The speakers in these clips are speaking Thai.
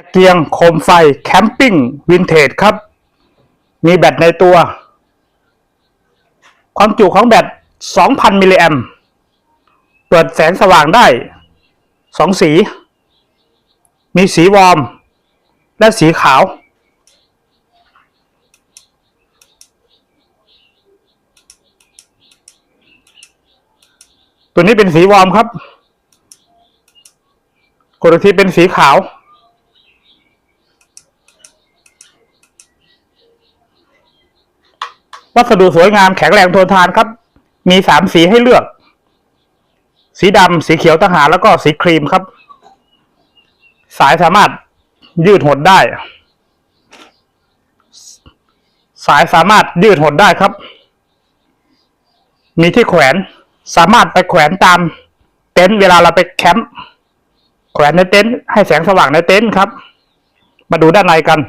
ตะเกียงโคมไฟแคมปิ้งวินเทจครับ มีแบตในตัว ความจุของแบต 2,000 มิลลิแอมป์เปิดแสงสว่างได้สองสี มีสีวอร์ม และสีขาว ตัวนี้เป็นสีวอร์มครับกดอีกทีเป็นสีขาว วัสดุสวยงามแข็งแรงทนทานครับ มีสามสีให้เลือก สีดำสีเขียวทหารแล้วก็สีครีมครับ สายสามารถยืดหดได้ สายสามารถยืดหดได้ครับ มีที่แขวนสามารถไปแขวนตามเต็นท์เวลาเราไปแคมป์แขวนในเต็นท์ให้แสงสว่างในเต็นท์ครับ มาดูด้านในกัน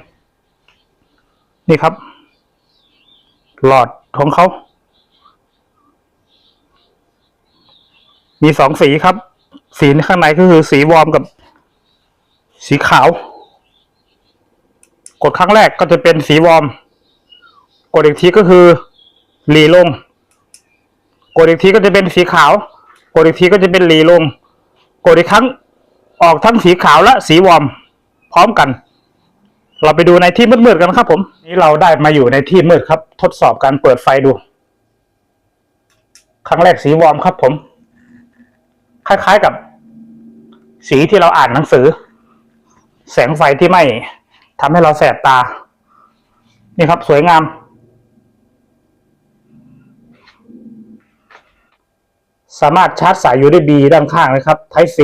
นี่ครับ หลอดของเขา มีสองสีครับ สีข้างในก็คือสีวอร์มกับสีขาว กดครั้งแรกก็จะเป็นสีวอร์ม กดอีกทีก็คือหลีลง กดอีกทีก็จะเป็นสีขาว กดอีกทีก็จะเป็นหลีลง กดอีกครั้งออกทั้งสีขาวและสีวอร์มพร้อมกัน เราไปดูในที่มืดๆกันครับ ผม นี่เราได้มาอยู่ในที่มืดครับ ทดสอบการเปิดไฟดู ครั้งแรกสีวอร์มครับ ผม คล้ายๆกับ สีที่เราอ่านหนังสือ แสงไฟที่ไม่ทำให้เราแสบตา นี่ครับ สวยงาม สามารถชาร์จสาย USB ด้านข้างนะครับ Type C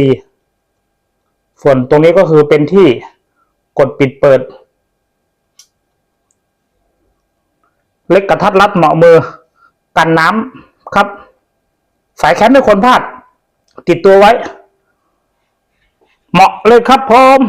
ส่วนตรงนี้ก็คือเป็นที่กดปิดเปิด เล็กกระทัดรัดเหมาะมือ กันน้ำครับ สายแคมไม่ควรพลาด ติดตัวไว้ เหมาะเลยครับผม